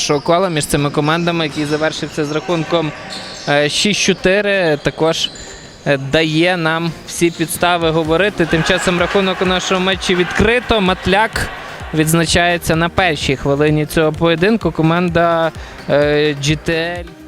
Що кола між цими командами, який завершився з рахунком е, 6-4, також е, дає нам всі підстави говорити. Тим часом рахунок у нашому матчі відкрито. Матляк відзначається на першій хвилині цього поєдинку. Команда е, GTL.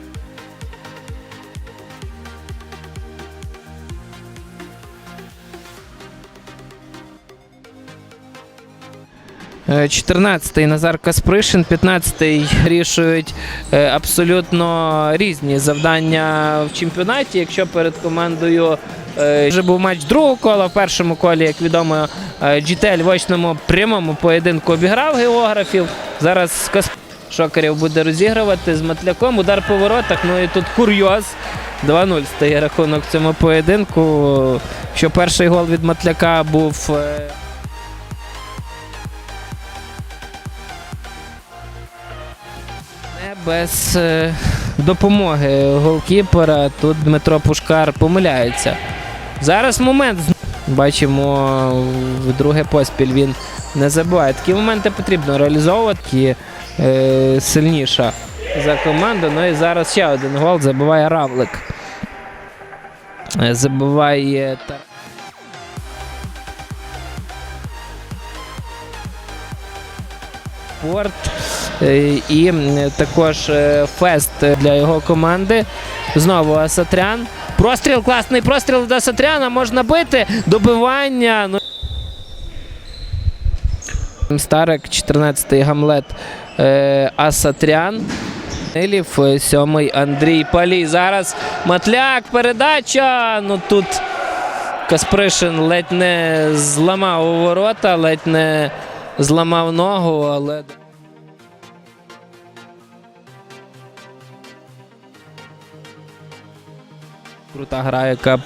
14-й Назар Каспришин, 15-й рішують е, абсолютно різні завдання в чемпіонаті. Якщо перед командою е, вже був матч другого кола, в першому колі, як відомо, е, GTL в очному прямому поєдинку обіграв географів. Зараз Касп... Шокарів буде розігрувати з Матляком. Удар по воротах. Ну і тут курйоз. 2-0 стає рахунок в цьому поєдинку. Що перший гол від Матляка був. Без е, допомоги голкіпера. Тут Дмитро Пушкар помиляється. Зараз момент. Бачимо, друге поспіль він не забуває. Такі моменти потрібно реалізовувати. Е, сильніша за команду. Ну і зараз ще один гол забиває Равлик. Е, Забиває та. Е, і також е, фест для його команди. Знову Асатрян. Простріл, класний простріл до Асатряна. Можна бити. Добивання. Ну. Старик, 14-й Гамлет е, Асатрян. Нилів, сьомий Андрій Палій. Зараз Матляк, передача. Ну тут Каспришин ледь не зламав у ворота, ледь не зламав ногу, але. Крута гра, яка б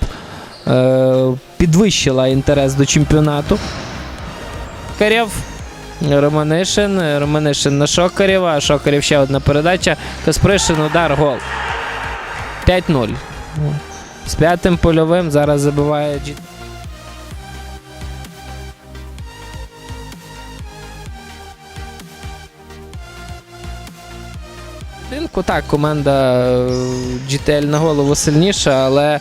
е, підвищила інтерес до чемпіонату. Карєв. Романишин. Романишин на Шокарєва. Шокарєв ще одна передача. Каспришин, удар, гол. 5-0. З п'ятим польовим зараз забиває Ринку так, команда е, GTL на голову сильніша, але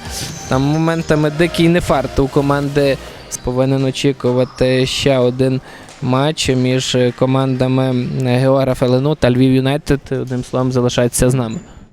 там моментами дикий нефарт у команди повинен очікувати ще один матч між командами Географ Елену та Львів Юнайтед. Одним словом, залишається з нами.